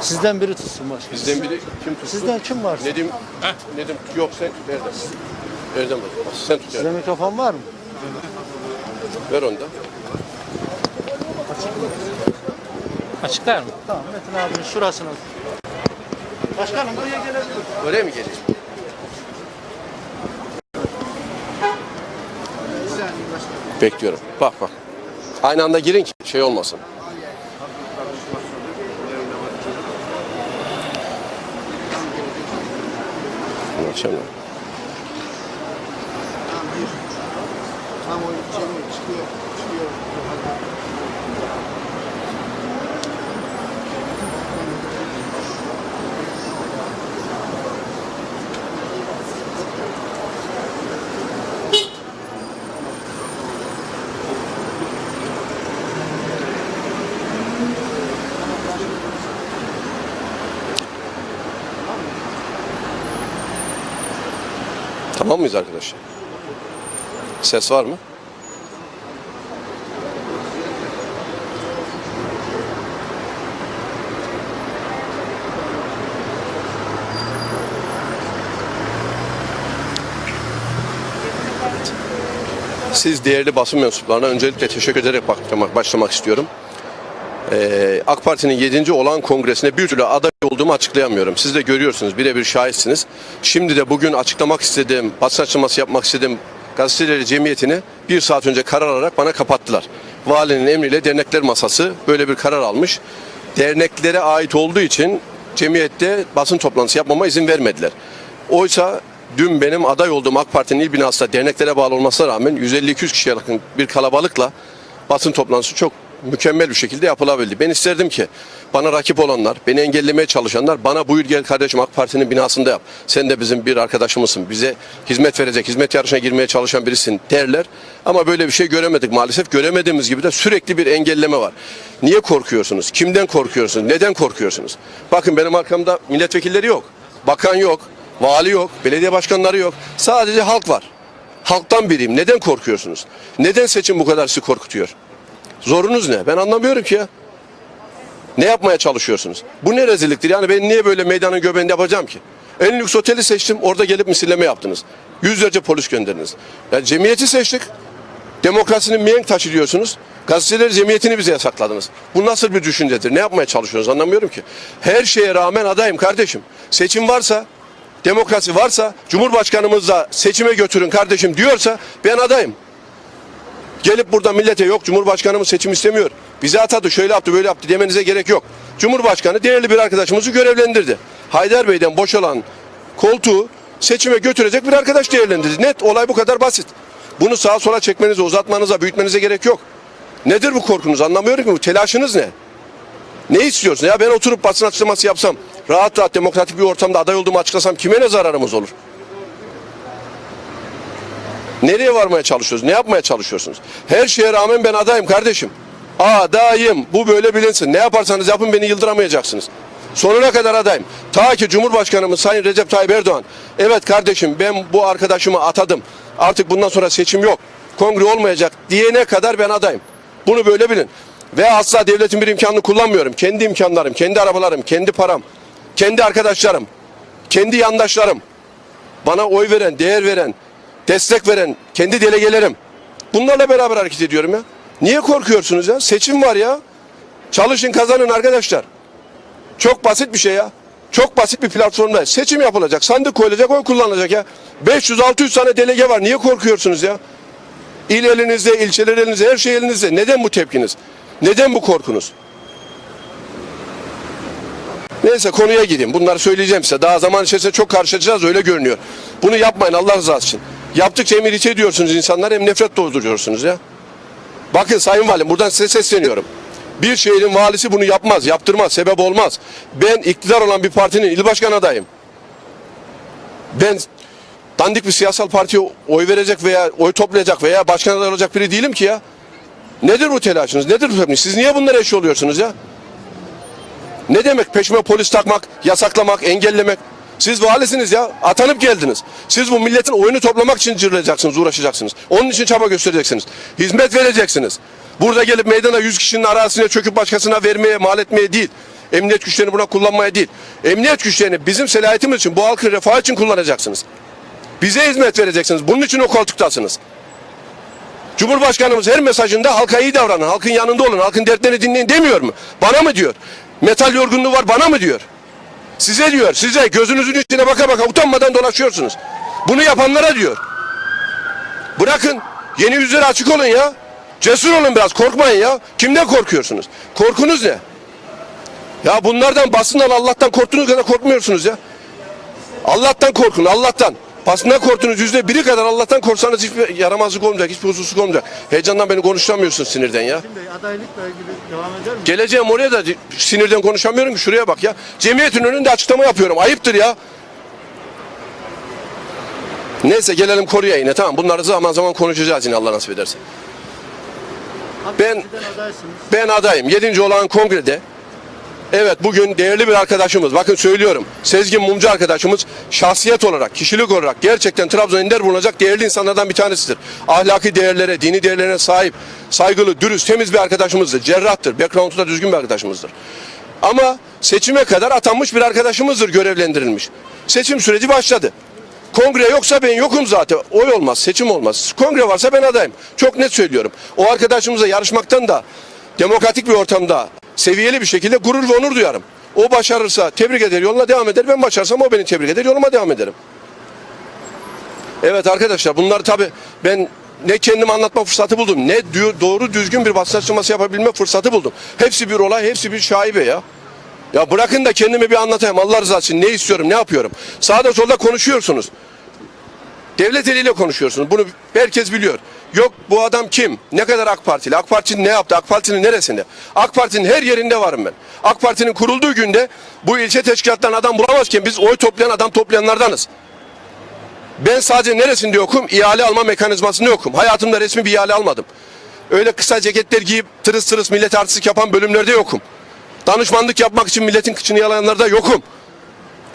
Sizden biri tutsun başkanım. Bizden biri kim tuttu? Sizden kim var? Nedim, Nedim yok sen Erdem. Erdem var. Sen tut Sizde Erdem. mikrofon var mı? Ver onu da. Açıklar mı? Tamam Metin abinin şurasına. Başkanım buraya gelebilir. Oraya mı geleyim? Bekliyorum. Bak bak. Aynı anda girin ki şey olmasın. Akşamlar. Tamam mıyız arkadaşlar? Ses var mı? Siz değerli basın mensuplarına öncelikle teşekkür ederek başlamak, istiyorum. Ee, AK Parti'nin 7. olan kongresine bir türlü aday olduğumu açıklayamıyorum. Siz de görüyorsunuz, birebir şahitsiniz. Şimdi de bugün açıklamak istediğim, basın açıklaması yapmak istediğim gazeteleri cemiyetini bir saat önce karar alarak bana kapattılar. Valinin emriyle dernekler masası böyle bir karar almış. Derneklere ait olduğu için cemiyette basın toplantısı yapmama izin vermediler. Oysa dün benim aday olduğum AK Parti'nin il binasında derneklere bağlı olmasına rağmen 150-200 kişiye yakın bir kalabalıkla basın toplantısı çok mükemmel bir şekilde yapılabildi. Ben isterdim ki bana rakip olanlar, beni engellemeye çalışanlar bana buyur gel kardeşim AK Parti'nin binasında yap. Sen de bizim bir arkadaşımızsın. Bize hizmet verecek, hizmet yarışına girmeye çalışan birisin derler. Ama böyle bir şey göremedik maalesef. Göremediğimiz gibi de sürekli bir engelleme var. Niye korkuyorsunuz? Kimden korkuyorsunuz? Neden korkuyorsunuz? Bakın benim arkamda milletvekilleri yok. Bakan yok. Vali yok. Belediye başkanları yok. Sadece halk var. Halktan biriyim. Neden korkuyorsunuz? Neden seçim bu kadar sizi korkutuyor? Zorunuz ne? Ben anlamıyorum ki ya. Ne yapmaya çalışıyorsunuz? Bu ne rezilliktir? Yani ben niye böyle meydanın göbeğinde yapacağım ki? En lüks oteli seçtim. Orada gelip misilleme yaptınız. Yüzlerce polis gönderdiniz. Yani cemiyeti seçtik. Demokrasinin mihenk taşı diyorsunuz. Gazeteler cemiyetini bize yasakladınız. Bu nasıl bir düşüncedir? Ne yapmaya çalışıyorsunuz? Anlamıyorum ki. Her şeye rağmen adayım kardeşim. Seçim varsa, demokrasi varsa, Cumhurbaşkanımız da seçime götürün kardeşim diyorsa ben adayım. Gelip burada millete yok Cumhurbaşkanımız seçim istemiyor. Bize atadı şöyle yaptı böyle yaptı demenize gerek yok. Cumhurbaşkanı değerli bir arkadaşımızı görevlendirdi. Haydar Bey'den boşalan koltuğu seçime götürecek bir arkadaş değerlendirdi. Net olay bu kadar basit. Bunu sağa sola çekmenize, uzatmanıza, büyütmenize gerek yok. Nedir bu korkunuz? Anlamıyorum ki bu telaşınız ne? Ne istiyorsun? Ya ben oturup basın açıklaması yapsam, rahat rahat demokratik bir ortamda aday olduğumu açıklasam kime ne zararımız olur? Nereye varmaya çalışıyoruz? Ne yapmaya çalışıyorsunuz? Her şeye rağmen ben adayım kardeşim. Adayım. Bu böyle bilinsin. Ne yaparsanız yapın beni yıldıramayacaksınız. Sonuna kadar adayım. Ta ki Cumhurbaşkanımız Sayın Recep Tayyip Erdoğan. Evet kardeşim ben bu arkadaşımı atadım. Artık bundan sonra seçim yok. Kongre olmayacak diyene kadar ben adayım. Bunu böyle bilin. Ve asla devletin bir imkanını kullanmıyorum. Kendi imkanlarım, kendi arabalarım, kendi param, kendi arkadaşlarım, kendi yandaşlarım bana oy veren, değer veren, destek veren kendi delegelerim. Bunlarla beraber hareket ediyorum ya. Niye korkuyorsunuz ya? Seçim var ya. Çalışın kazanın arkadaşlar. Çok basit bir şey ya. Çok basit bir platformda seçim yapılacak. Sandık koyulacak, oy kullanılacak ya. 500-600 tane delege var. Niye korkuyorsunuz ya? İl elinizde, ilçeler elinizde, her şey elinizde. Neden bu tepkiniz? Neden bu korkunuz? Neyse konuya gideyim. Bunları söyleyeceğim size. Daha zaman içerisinde çok karşılaşacağız öyle görünüyor. Bunu yapmayın Allah rızası için. Yaptıkça hem irite ediyorsunuz insanlar hem nefret dolduruyorsunuz ya. Bakın Sayın Valim buradan size sesleniyorum. Bir şehrin valisi bunu yapmaz, yaptırmaz, sebep olmaz. Ben iktidar olan bir partinin il başkan adayım. Ben dandik bir siyasal partiye oy verecek veya oy toplayacak veya başkan adayı olacak biri değilim ki ya. Nedir bu telaşınız? Nedir bu tepkiniz? Siz niye bunlara eşi oluyorsunuz ya? Ne demek peşime polis takmak, yasaklamak, engellemek? Siz valisiniz ya. Atanıp geldiniz. Siz bu milletin oyunu toplamak için cırlayacaksınız, uğraşacaksınız. Onun için çaba göstereceksiniz. Hizmet vereceksiniz. Burada gelip meydana 100 kişinin arazisine çöküp başkasına vermeye, mal etmeye değil. Emniyet güçlerini buna kullanmaya değil. Emniyet güçlerini bizim selahiyetimiz için, bu halkın refahı için kullanacaksınız. Bize hizmet vereceksiniz. Bunun için o koltuktasınız. Cumhurbaşkanımız her mesajında halka iyi davranın, halkın yanında olun, halkın dertlerini dinleyin demiyor mu? Bana mı diyor? Metal yorgunluğu var bana mı diyor? Size diyor, size gözünüzün içine baka baka utanmadan dolaşıyorsunuz. Bunu yapanlara diyor. Bırakın, yeni yüzleri açık olun ya. Cesur olun biraz, korkmayın ya. Kimden korkuyorsunuz? Korkunuz ne? Ya bunlardan, basından, Allah'tan korktuğunuz kadar korkmuyorsunuz ya. Allah'tan korkun, Allah'tan. Basından korktuğunuz yüzde biri kadar Allah'tan korksanız hiçbir yaramazlık olmayacak, hiçbir huzursuzluk olmayacak. Heyecandan beni konuşamıyorsun sinirden ya. Şimdi adaylıkla ilgili devam eder mi? Geleceğim oraya da sinirden konuşamıyorum ki şuraya bak ya. Cemiyetin önünde açıklama yapıyorum. Ayıptır ya. Neyse gelelim konuya yine tamam. Bunları zaman zaman konuşacağız yine Allah nasip ederse. AK Ben-. Ben adayım. 7. olan kongrede Evet bugün değerli bir arkadaşımız. Bakın söylüyorum. Sezgin Mumcu arkadaşımız şahsiyet olarak, kişilik olarak gerçekten Trabzon ender bulunacak değerli insanlardan bir tanesidir. Ahlaki değerlere, dini değerlerine sahip, saygılı, dürüst, temiz bir arkadaşımızdır. Cerrahtır. Background'u da düzgün bir arkadaşımızdır. Ama seçime kadar atanmış bir arkadaşımızdır görevlendirilmiş. Seçim süreci başladı. Kongre yoksa ben yokum zaten. Oy olmaz, seçim olmaz. Kongre varsa ben adayım. Çok net söylüyorum. O arkadaşımıza yarışmaktan da demokratik bir ortamda seviyeli bir şekilde gurur ve onur duyarım. O başarırsa tebrik eder, yoluna devam eder. Ben başarsam o beni tebrik eder, yoluma devam ederim. Evet arkadaşlar bunlar tabi ben ne kendim anlatma fırsatı buldum ne doğru düzgün bir basın açıklaması yapabilme fırsatı buldum. Hepsi bir olay, hepsi bir şaibe ya. Ya bırakın da kendimi bir anlatayım Allah rızası için ne istiyorum, ne yapıyorum. Sağda solda konuşuyorsunuz. Devlet eliyle konuşuyorsunuz. Bunu herkes biliyor. Yok bu adam kim? Ne kadar AK Partili? AK Parti'nin ne yaptı? AK Parti'nin neresinde? AK Parti'nin her yerinde varım ben. AK Parti'nin kurulduğu günde bu ilçe teşkilatlarından adam bulamazken biz oy toplayan adam toplayanlardanız. Ben sadece neresinde yokum? İhale alma mekanizmasında yokum. Hayatımda resmi bir ihale almadım. Öyle kısa ceketler giyip tırıs tırıs millet artistik yapan bölümlerde yokum. Danışmanlık yapmak için milletin kıçını yalayanlarda yokum.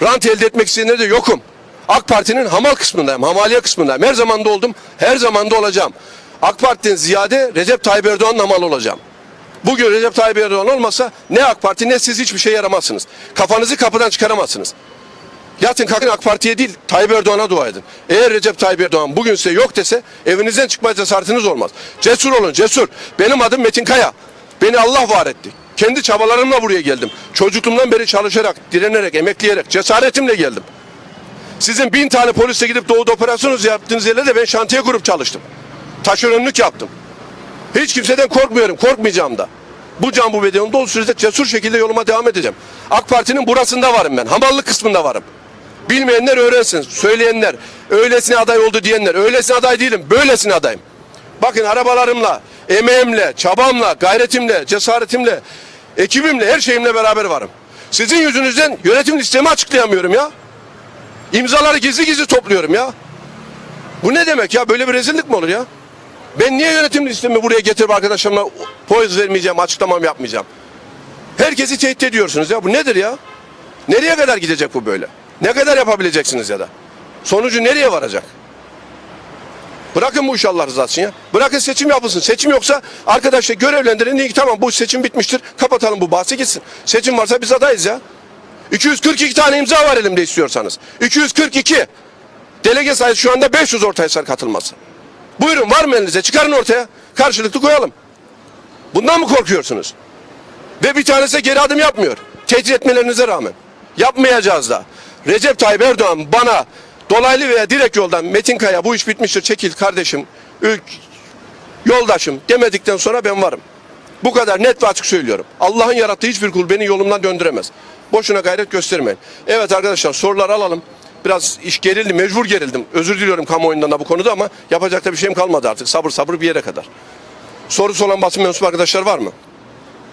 Rant elde etmek isteyenlerde yokum. AK Parti'nin hamal kısmındayım, hamaliye kısmındayım. Her zaman da oldum, her zaman da olacağım. AK Parti'den ziyade Recep Tayyip Erdoğan'ın hamal olacağım. Bugün Recep Tayyip Erdoğan olmasa ne AK Parti ne siz hiçbir şey yaramazsınız. Kafanızı kapıdan çıkaramazsınız. Yatın kalkın AK Parti'ye değil Tayyip Erdoğan'a dua edin. Eğer Recep Tayyip Erdoğan bugün size yok dese evinizden çıkma cesaretiniz olmaz. Cesur olun cesur. Benim adım Metin Kaya. Beni Allah var etti. Kendi çabalarımla buraya geldim. Çocukluğumdan beri çalışarak, direnerek, emekleyerek, cesaretimle geldim. Sizin bin tane polisle gidip doğuda operasyonunuz yaptığınız yerlerde ben şantiye kurup çalıştım. Taşeronluk yaptım. Hiç kimseden korkmuyorum, korkmayacağım da. Bu can bu bedenim dolu sürede cesur şekilde yoluma devam edeceğim. AK Parti'nin burasında varım ben. Hamallık kısmında varım. Bilmeyenler öğrensin. Söyleyenler, öylesine aday oldu diyenler, öylesine aday değilim, böylesine adayım. Bakın arabalarımla, emeğimle, çabamla, gayretimle, cesaretimle, ekibimle, her şeyimle beraber varım. Sizin yüzünüzden yönetim listemi açıklayamıyorum ya. İmzaları gizli gizli topluyorum ya. Bu ne demek ya? Böyle bir rezillik mi olur ya? Ben niye yönetim listemi buraya getirip arkadaşlarıma poz vermeyeceğim, açıklamam yapmayacağım? Herkesi tehdit ediyorsunuz ya. Bu nedir ya? Nereye kadar gidecek bu böyle? Ne kadar yapabileceksiniz ya da? Sonucu nereye varacak? Bırakın bu işi Allah rızası ya. Bırakın seçim yapılsın. Seçim yoksa arkadaşlar görevlendirin. Tamam bu seçim bitmiştir. Kapatalım bu bahsi gitsin. Seçim varsa biz adayız ya. 242 tane imza var elimde istiyorsanız. 242. Delege sayısı şu anda 500 ortaya sar katılması. Buyurun var mı elinize? Çıkarın ortaya. Karşılıklı koyalım. Bundan mı korkuyorsunuz? Ve bir tanesi geri adım yapmıyor. Tehdit etmelerinize rağmen. Yapmayacağız da. Recep Tayyip Erdoğan bana dolaylı veya direkt yoldan Metin Kaya bu iş bitmiştir çekil kardeşim, ülk, yoldaşım demedikten sonra ben varım. Bu kadar net ve açık söylüyorum. Allah'ın yarattığı hiçbir kul beni yolumdan döndüremez. Boşuna gayret göstermeyin. Evet arkadaşlar sorular alalım. Biraz iş gerildi, mecbur gerildim. Özür diliyorum kamuoyundan da bu konuda ama yapacak da bir şeyim kalmadı artık. Sabır sabır bir yere kadar. Sorusu olan basın mensubu arkadaşlar var mı?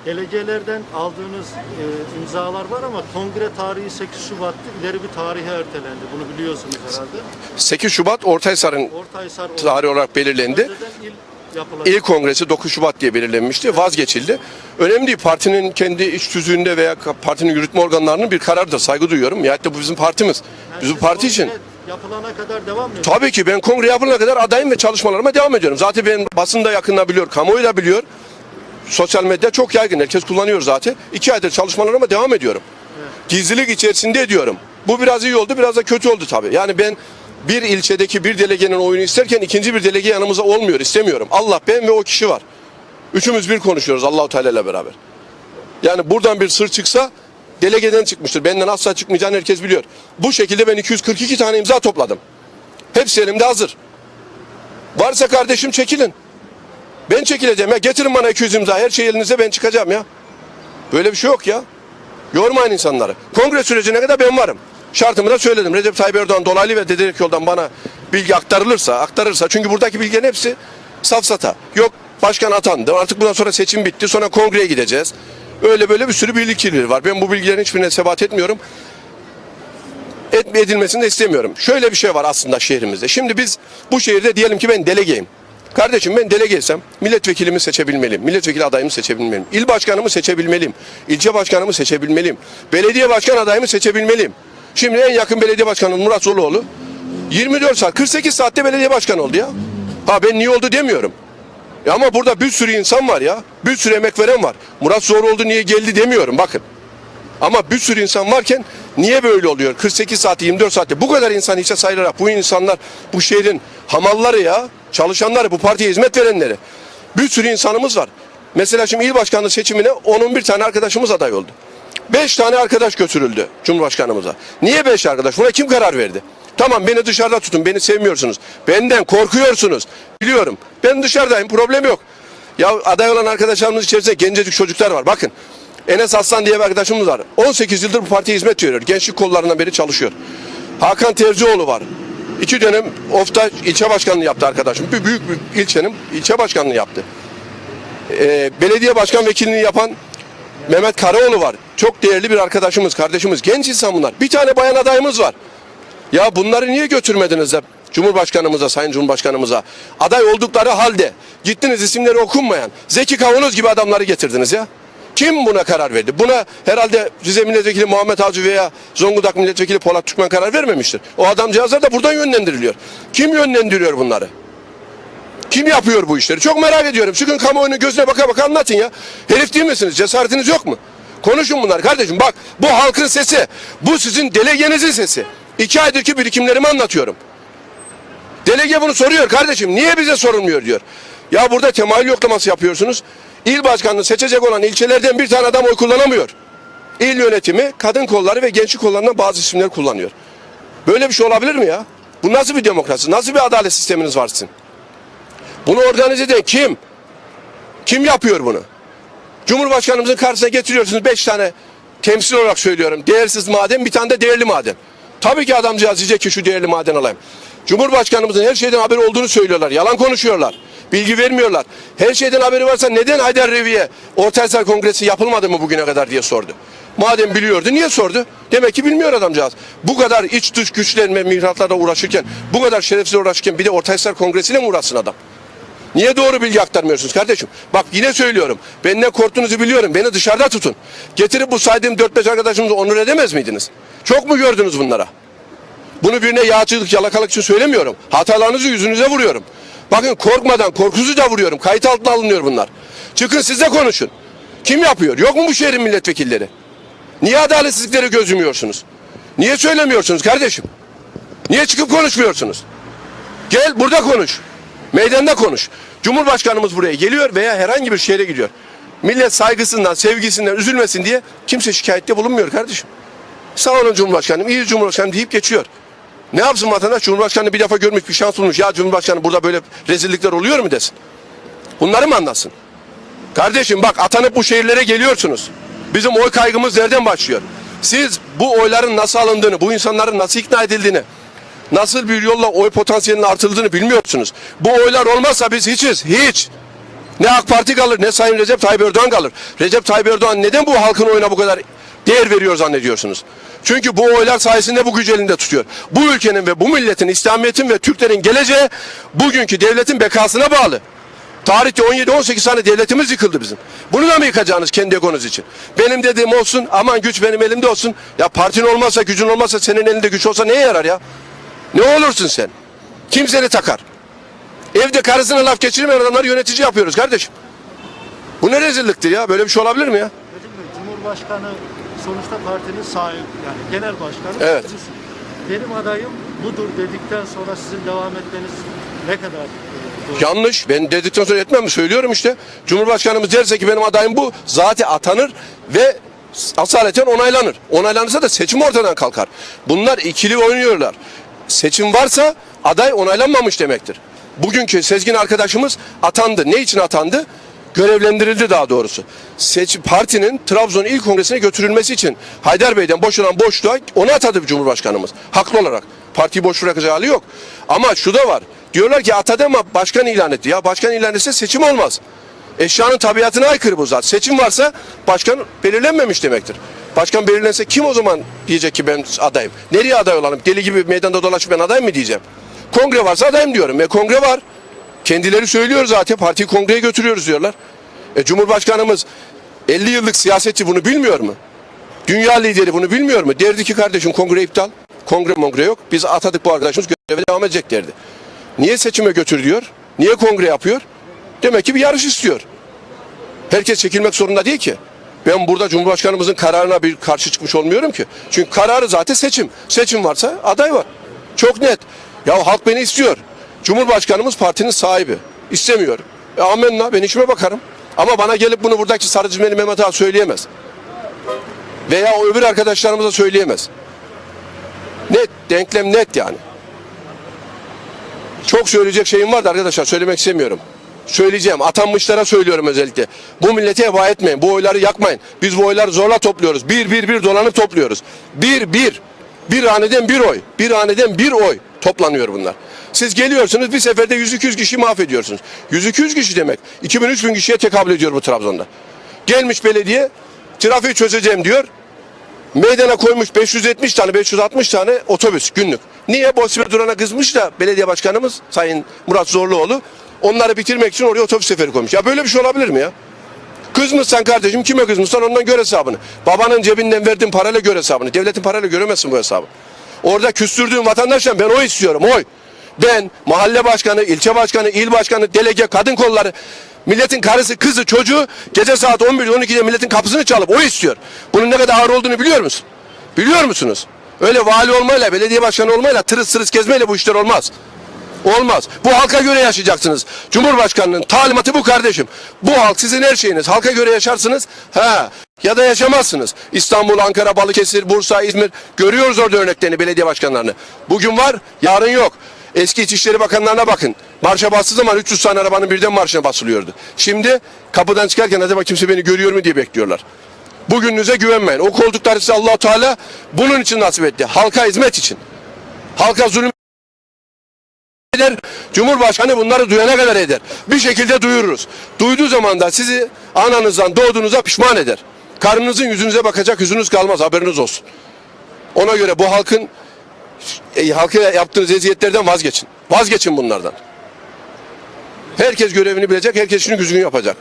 Delegelerden aldığınız e, imzalar var ama kongre tarihi 8 Şubat'tı. İleri bir tarihe ertelendi. Bunu biliyorsunuz herhalde. 8 Şubat Ortaysar'ın Ortaysar tarihi olarak belirlendi. Önceden il yapılacak. İlk kongresi 9 Şubat diye belirlenmişti. Vazgeçildi. Önemli değil. Partinin kendi iç tüzüğünde veya partinin yürütme organlarının bir kararıdır. Saygı duyuyorum. Ya da bu bizim partimiz. Yani Bizim siz parti için. Yapılana kadar devam mı ediyor? Tabii ki ben kongre yapılana kadar adayım ve çalışmalarıma devam ediyorum. Zaten benim basın da yakından biliyor, kamuoyu da biliyor. Sosyal medya çok yaygın. Herkes kullanıyor zaten. İki aydır çalışmalarıma devam ediyorum. Gizlilik içerisinde ediyorum. Bu biraz iyi oldu, biraz da kötü oldu tabii. Yani ben bir ilçedeki bir delegenin oyunu isterken ikinci bir delege yanımıza olmuyor, istemiyorum. Allah ben ve o kişi var. Üçümüz bir konuşuyoruz Allahu Teala ile beraber. Yani buradan bir sır çıksa delegeden çıkmıştır. Benden asla çıkmayacağını herkes biliyor. Bu şekilde ben 242 tane imza topladım. Hepsi elimde hazır. Varsa kardeşim çekilin. Ben çekileceğim ya. Getirin bana 200 imza. Her şey elinize ben çıkacağım ya. Böyle bir şey yok ya. Yormayın insanları. Kongre sürecine kadar ben varım. Şartımı da söyledim. Recep Tayyip Erdoğan dolaylı ve dedilerek yoldan bana bilgi aktarılırsa, aktarırsa. Çünkü buradaki bilgilerin hepsi safsata. Yok başkan atandı. Artık bundan sonra seçim bitti. Sonra kongreye gideceğiz. Öyle böyle bir sürü bilgi kirliliği var. Ben bu bilgilerin hiçbirine sebat etmiyorum. Et, edilmesini de istemiyorum. Şöyle bir şey var aslında şehrimizde. Şimdi biz bu şehirde diyelim ki ben delegeyim. Kardeşim ben delegeysem milletvekilimi seçebilmeliyim. Milletvekili adayımı seçebilmeliyim. İl başkanımı seçebilmeliyim. İlçe başkanımı seçebilmeliyim. Belediye başkan adayımı seçebilmeliyim. Şimdi en yakın belediye başkanı Murat Zoloğlu 24 saat 48 saatte belediye başkanı oldu ya. Ha ben niye oldu demiyorum. Ya ama burada bir sürü insan var ya. Bir sürü emek veren var. Murat Zoroğlu niye geldi demiyorum bakın. Ama bir sürü insan varken niye böyle oluyor? 48 saat 24 saatte bu kadar insan hiçe sayılarak bu insanlar bu şehrin hamalları ya çalışanları bu partiye hizmet verenleri. Bir sürü insanımız var. Mesela şimdi il başkanlığı seçimine 10-11 tane arkadaşımız aday oldu. 5 tane arkadaş götürüldü Cumhurbaşkanımıza. Niye 5 arkadaş? Buna kim karar verdi? Tamam beni dışarıda tutun. Beni sevmiyorsunuz. Benden korkuyorsunuz. Biliyorum. Ben dışarıdayım. Problem yok. Ya aday olan arkadaşlarımız içerisinde gencecik çocuklar var. Bakın Enes Aslan diye bir arkadaşımız var. 18 yıldır bu partiye hizmet veriyor. Gençlik kollarından beri çalışıyor. Hakan Tercioğlu var. İki dönem OFTA ilçe başkanlığı yaptı arkadaşım. Bir büyük bir ilçenin ilçe başkanlığı yaptı. Ee, belediye başkan vekilliğini yapan Mehmet Karaoğlu var. Çok değerli bir arkadaşımız, kardeşimiz. Genç insan bunlar. Bir tane bayan adayımız var. Ya bunları niye götürmediniz de Cumhurbaşkanımıza, Sayın Cumhurbaşkanımıza aday oldukları halde gittiniz isimleri okunmayan Zeki Kavanoz gibi adamları getirdiniz ya. Kim buna karar verdi? Buna herhalde Rize Milletvekili Muhammed Avcı veya Zonguldak Milletvekili Polat Türkmen karar vermemiştir. O adamcağızlar da buradan yönlendiriliyor. Kim yönlendiriyor bunları? Kim yapıyor bu işleri? Çok merak ediyorum. Çıkın kamuoyunun gözüne baka baka anlatın ya. Herif değil misiniz? Cesaretiniz yok mu? Konuşun bunlar kardeşim. Bak bu halkın sesi. Bu sizin delegenizin sesi. İki aydır ki birikimlerimi anlatıyorum. Delege bunu soruyor kardeşim. Niye bize sorulmuyor diyor. Ya burada temayül yoklaması yapıyorsunuz. İl başkanını seçecek olan ilçelerden bir tane adam oy kullanamıyor. İl yönetimi kadın kolları ve gençlik kollarından bazı isimler kullanıyor. Böyle bir şey olabilir mi ya? Bu nasıl bir demokrasi? Nasıl bir adalet sisteminiz var sizin? Bunu organize eden kim? Kim yapıyor bunu? Cumhurbaşkanımızın karşısına getiriyorsunuz beş tane temsil olarak söylüyorum. Değersiz maden bir tane de değerli maden. Tabii ki adamcağız diyecek ki şu değerli maden alayım. Cumhurbaşkanımızın her şeyden haberi olduğunu söylüyorlar. Yalan konuşuyorlar. Bilgi vermiyorlar. Her şeyden haberi varsa neden Haydar Revi'ye Ortaysar Kongresi yapılmadı mı bugüne kadar diye sordu. Madem biliyordu niye sordu? Demek ki bilmiyor adamcağız. Bu kadar iç dış güçlenme mihraklarla uğraşırken, bu kadar şerefsiz uğraşırken bir de Ortaysar Kongresi'yle mi uğraşsın adam? Niye doğru bilgi aktarmıyorsunuz kardeşim? Bak yine söylüyorum. Ben ne korktuğunuzu biliyorum. Beni dışarıda tutun. Getirip bu saydığım 4-5 arkadaşımızı onur edemez miydiniz? Çok mu gördünüz bunlara? Bunu birine yağcılık, yalakalık için söylemiyorum. Hatalarınızı yüzünüze vuruyorum. Bakın korkmadan, korkusuzca vuruyorum. Kayıt altına alınıyor bunlar. Çıkın siz de konuşun. Kim yapıyor? Yok mu bu şehrin milletvekilleri? Niye adaletsizlikleri göz yumuyorsunuz? Niye söylemiyorsunuz kardeşim? Niye çıkıp konuşmuyorsunuz? Gel burada konuş. Meydanda konuş. Cumhurbaşkanımız buraya geliyor veya herhangi bir şehre gidiyor. Millet saygısından, sevgisinden üzülmesin diye kimse şikayette bulunmuyor kardeşim. Sağ olun Cumhurbaşkanım, iyi Cumhurbaşkanım deyip geçiyor. Ne yapsın vatandaş? Cumhurbaşkanı bir defa görmüş bir şans bulmuş. Ya Cumhurbaşkanı burada böyle rezillikler oluyor mu desin. Bunları mı anlasın? Kardeşim bak atanıp bu şehirlere geliyorsunuz. Bizim oy kaygımız nereden başlıyor? Siz bu oyların nasıl alındığını, bu insanların nasıl ikna edildiğini, nasıl bir yolla oy potansiyelinin artıldığını bilmiyorsunuz. Bu oylar olmazsa biz hiçiz, hiç. Ne AK Parti kalır ne Sayın Recep Tayyip Erdoğan kalır. Recep Tayyip Erdoğan neden bu halkın oyuna bu kadar değer veriyor zannediyorsunuz? Çünkü bu oylar sayesinde bu gücü elinde tutuyor. Bu ülkenin ve bu milletin, İslamiyet'in ve Türklerin geleceği bugünkü devletin bekasına bağlı. Tarihte 17-18 tane devletimiz yıkıldı bizim. Bunu da mı yıkacaksınız kendi egonuz için? Benim dediğim olsun, aman güç benim elimde olsun. Ya partin olmazsa, gücün olmazsa, senin elinde güç olsa neye yarar ya? Ne olursun sen? Kim seni takar? Evde karısına laf geçirmeyen adamları yönetici yapıyoruz kardeşim. Bu ne rezilliktir ya? Böyle bir şey olabilir mi ya? Recep Bey, Cumhurbaşkanı sonuçta partinin sahibi yani genel başkanı. Evet. Benim adayım budur dedikten sonra sizin devam etmeniz ne kadar e, doğru? Yanlış. Ben dedikten sonra etmem mi? Söylüyorum işte. Cumhurbaşkanımız derse ki benim adayım bu. Zaten atanır ve asaleten onaylanır. Onaylanırsa da seçim ortadan kalkar. Bunlar ikili oynuyorlar. Seçim varsa aday onaylanmamış demektir. Bugünkü Sezgin arkadaşımız atandı. Ne için atandı? Görevlendirildi daha doğrusu. Seçim partinin Trabzon İl Kongresi'ne götürülmesi için Haydar Bey'den boşalan boşluğa onu atadı Cumhurbaşkanımız. Haklı olarak. Partiyi boş bırakacağı hali yok. Ama şu da var. Diyorlar ki atadı ama başkan ilan etti. Ya başkan ilan etse seçim olmaz. Eşyanın tabiatına aykırı bu zaten. Seçim varsa başkan belirlenmemiş demektir. Başkan belirlense kim o zaman diyecek ki ben adayım? Nereye aday olalım? Deli gibi meydanda dolaşıp ben adayım mı diyeceğim? Kongre varsa adayım diyorum. Ve kongre var. Kendileri söylüyor zaten. Partiyi kongreye götürüyoruz diyorlar. E, Cumhurbaşkanımız 50 yıllık siyasetçi bunu bilmiyor mu? Dünya lideri bunu bilmiyor mu? Derdi ki kardeşim kongre iptal. Kongre mongre yok. Biz atadık bu arkadaşımız göreve devam edecek derdi. Niye seçime götür diyor? Niye kongre yapıyor? Demek ki bir yarış istiyor. Herkes çekilmek zorunda değil ki. Ben burada Cumhurbaşkanımızın kararına bir karşı çıkmış olmuyorum ki. Çünkü kararı zaten seçim. Seçim varsa aday var. Çok net. Ya halk beni istiyor. Cumhurbaşkanımız partinin sahibi. İstemiyor. E amenna ben işime bakarım. Ama bana gelip bunu buradaki sarı çizmeli Mehmet Ağa söyleyemez. Veya o öbür arkadaşlarımıza söyleyemez. Net, denklem net yani. Çok söyleyecek şeyim vardı arkadaşlar söylemek istemiyorum. Söyleyeceğim. Atanmışlara söylüyorum özellikle. Bu millete heba etmeyin. Bu oyları yakmayın. Biz bu oyları zorla topluyoruz. Bir bir bir dolanıp topluyoruz. Bir bir. Bir haneden bir oy. Bir haneden bir oy toplanıyor bunlar. Siz geliyorsunuz bir seferde 100-200 kişi mahvediyorsunuz. 100-200 kişi demek. 2000-3000 kişiye tekabül ediyor bu Trabzon'da. Gelmiş belediye trafiği çözeceğim diyor. Meydana koymuş 570 tane 560 tane otobüs günlük. Niye Bosna Duran'a kızmış da belediye başkanımız Sayın Murat Zorluoğlu onları bitirmek için oraya otobüs seferi koymuş. Ya böyle bir şey olabilir mi ya? Kızmışsan kardeşim kime kızmışsan ondan gör hesabını. Babanın cebinden verdiğin parayla gör hesabını. Devletin parayla göremezsin bu hesabı. Orada küstürdüğün vatandaştan ben oy istiyorum oy. Ben mahalle başkanı, ilçe başkanı, il başkanı, delege, kadın kolları milletin karısı, kızı, çocuğu gece saat 11-12'de milletin kapısını çalıp oy istiyor. Bunun ne kadar ağır olduğunu biliyor musun? Biliyor musunuz? Öyle vali olmayla, belediye başkanı olmayla, tırıs tırıs gezmeyle bu işler olmaz. Olmaz. Bu halka göre yaşayacaksınız. Cumhurbaşkanının talimatı bu kardeşim. Bu halk sizin her şeyiniz. Halka göre yaşarsınız. Ha ya da yaşamazsınız. İstanbul, Ankara, Balıkesir, Bursa, İzmir görüyoruz orada örneklerini belediye başkanlarını. Bugün var, yarın yok. Eski İçişleri Bakanlarına bakın. Marşa bastığı zaman 300 tane arabanın birden marşına basılıyordu. Şimdi kapıdan çıkarken acaba kimse beni görüyor mu diye bekliyorlar. Bugününüze güvenmeyin. O koltukları size allah Teala bunun için nasip etti. Halka hizmet için. Halka zulüm eder. Cumhurbaşkanı bunları duyana kadar eder. Bir şekilde duyururuz. Duyduğu zaman da sizi ananızdan doğduğunuza pişman eder. Karnınızın yüzünüze bakacak yüzünüz kalmaz haberiniz olsun. Ona göre bu halkın e, halka yaptığınız eziyetlerden vazgeçin. Vazgeçin bunlardan. Herkes görevini bilecek, herkes işini düzgün yapacak.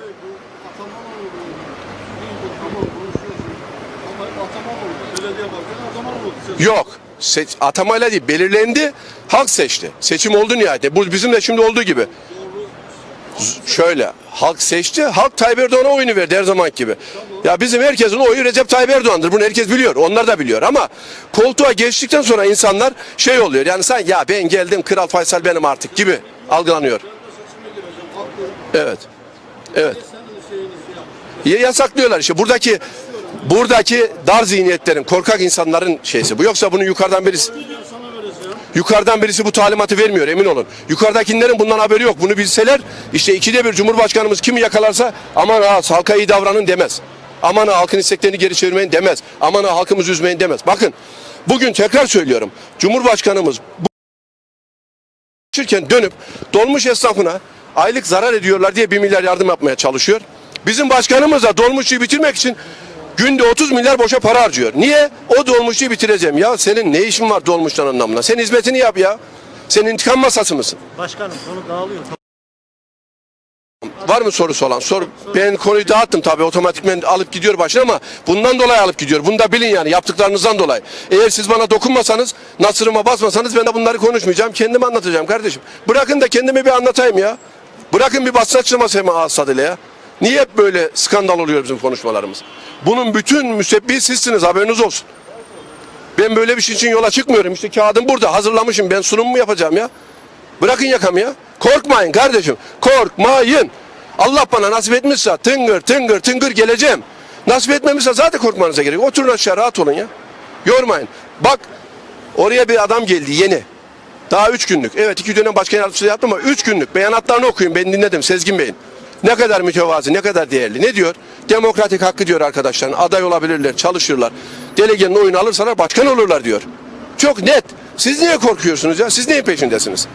Yok. Atamayla değil, belirlendi. Halk seçti. Seçim oldu nihayet. Bu bizim de şimdi olduğu gibi. Şöyle, halk seçti, halk Tayyip Erdoğan'a oyunu verdi her zaman gibi. Ya bizim herkesin oyu Recep Tayyip Erdoğan'dır. Bunu herkes biliyor. Onlar da biliyor ama koltuğa geçtikten sonra insanlar şey oluyor. Yani sen ya ben geldim Kral Faysal benim artık gibi algılanıyor. Evet. Evet. Ya yasaklıyorlar işte. Buradaki buradaki dar zihniyetlerin, korkak insanların şeysi bu. Yoksa bunu yukarıdan birisi Yukarıdan birisi bu talimatı vermiyor emin olun. Yukarıdakilerin bundan haberi yok. Bunu bilseler işte ikide bir Cumhurbaşkanımız kimi yakalarsa aman ha halka iyi davranın demez. Aman ha halkın isteklerini geri çevirmeyin demez. Aman ha halkımızı üzmeyin demez. Bakın bugün tekrar söylüyorum. Cumhurbaşkanımız bu dönüp dolmuş esnafına aylık zarar ediyorlar diye 1 milyar yardım yapmaya çalışıyor. Bizim başkanımız da dolmuşçuyu bitirmek için günde 30 milyar boşa para harcıyor. Niye? O dolmuşçuyu bitireceğim. Ya senin ne işin var dolmuştan anlamına? Sen hizmetini yap ya. Sen intikam masası mısın? Başkanım konu dağılıyor. Var mı sorusu olan? Sor. Ben konuyu dağıttım tabii otomatikmen alıp gidiyor başına ama bundan dolayı alıp gidiyor. Bunu da bilin yani yaptıklarınızdan dolayı. Eğer siz bana dokunmasanız, nasırıma basmasanız ben de bunları konuşmayacağım. Kendim anlatacağım kardeşim. Bırakın da kendimi bir anlatayım ya. Bırakın bir basın açılması hemen ağız tadıyla ya. Niye hep böyle skandal oluyor bizim konuşmalarımız? Bunun bütün müsebbihi sizsiniz haberiniz olsun. Ben böyle bir şey için yola çıkmıyorum. İşte kağıdım burada hazırlamışım. Ben sunum mu yapacağım ya? Bırakın yakamı ya. Korkmayın kardeşim. Korkmayın. Allah bana nasip etmişse tıngır tıngır tıngır geleceğim. Nasip etmemişse zaten korkmanıza gerek. Oturun aşağı rahat olun ya. Yormayın. Bak oraya bir adam geldi yeni. Daha üç günlük. Evet iki dönem başkan yardımcısı yaptım ama üç günlük. Beyanatlarını okuyun. Ben dinledim Sezgin Bey'in. Ne kadar mütevazi, ne kadar değerli. Ne diyor? Demokratik hakkı diyor arkadaşlar. Aday olabilirler, çalışırlar. Delegenin oyunu alırsalar başkan olurlar diyor. Çok net. Siz niye korkuyorsunuz ya? Siz neyin peşindesiniz?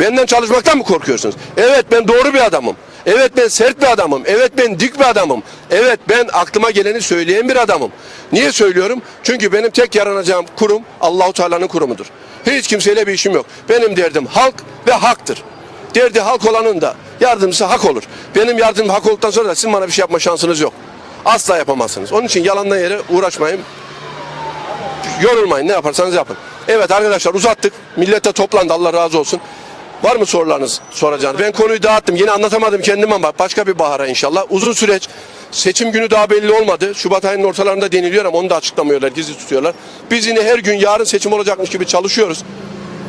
Benden çalışmaktan mı korkuyorsunuz? Evet ben doğru bir adamım. Evet ben sert bir adamım. Evet ben dik bir adamım. Evet ben aklıma geleni söyleyen bir adamım. Niye söylüyorum? Çünkü benim tek yaranacağım kurum Allahu Teala'nın kurumudur. Hiç kimseyle bir işim yok. Benim derdim halk ve haktır. Derdi halk olanın da yardımcısı hak olur. Benim yardımım hak olduktan sonra da sizin bana bir şey yapma şansınız yok. Asla yapamazsınız. Onun için yalandan yere uğraşmayın. Yorulmayın ne yaparsanız yapın. Evet arkadaşlar uzattık. Millete toplandı Allah razı olsun. Var mı sorularınız soracağınız? Ben konuyu dağıttım. Yine anlatamadım kendim ama başka bir bahara inşallah. Uzun süreç. Seçim günü daha belli olmadı. Şubat ayının ortalarında deniliyor ama onu da açıklamıyorlar. Gizli tutuyorlar. Biz yine her gün yarın seçim olacakmış gibi çalışıyoruz.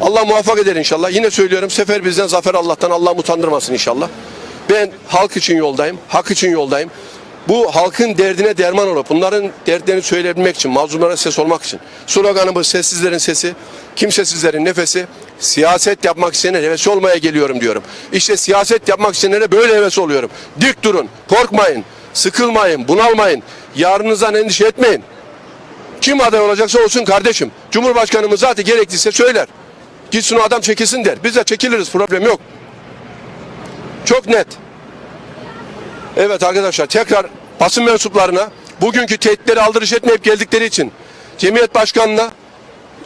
Allah muvaffak eder inşallah. Yine söylüyorum sefer bizden zafer Allah'tan. Allah utandırmasın inşallah. Ben halk için yoldayım. Hak için yoldayım. Bu halkın derdine derman olup bunların dertlerini söyleyebilmek için, mazlumlara ses olmak için. Sloganımız sessizlerin sesi, kimsesizlerin nefesi, siyaset yapmak isteyenler hevesi olmaya geliyorum diyorum. İşte siyaset yapmak isteyenlere böyle heves oluyorum. Dik durun, korkmayın, sıkılmayın, bunalmayın, yarınızdan endişe etmeyin. Kim aday olacaksa olsun kardeşim. Cumhurbaşkanımız zaten gerekliyse söyler. Gitsin o adam çekilsin der. Biz de çekiliriz problem yok. Çok net. Evet arkadaşlar tekrar basın mensuplarına bugünkü tehditleri aldırış etmeyip geldikleri için cemiyet başkanına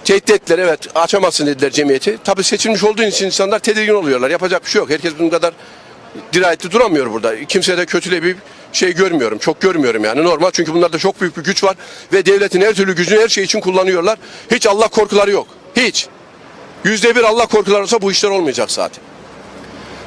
tehdit ettiler evet açamazsın dediler cemiyeti. Tabi seçilmiş olduğu için insanlar tedirgin oluyorlar. Yapacak bir şey yok. Herkes bunun kadar dirayetli duramıyor burada. Kimse de kötüle bir şey görmüyorum. Çok görmüyorum yani normal. Çünkü bunlarda çok büyük bir güç var. Ve devletin her türlü gücünü her şey için kullanıyorlar. Hiç Allah korkuları yok. Hiç. Yüzde bir Allah korkuları olsa bu işler olmayacak zaten.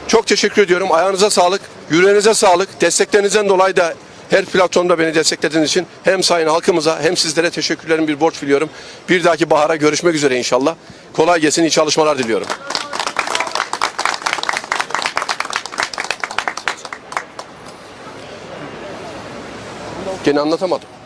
Çok teşekkür ediyorum. Ayağınıza sağlık, yüreğinize sağlık. Desteklerinizden dolayı da her platformda beni desteklediğiniz için hem sayın halkımıza hem sizlere teşekkürlerim bir borç biliyorum. Bir dahaki bahara görüşmek üzere inşallah. Kolay gelsin, iyi çalışmalar diliyorum. Gene anlatamadım.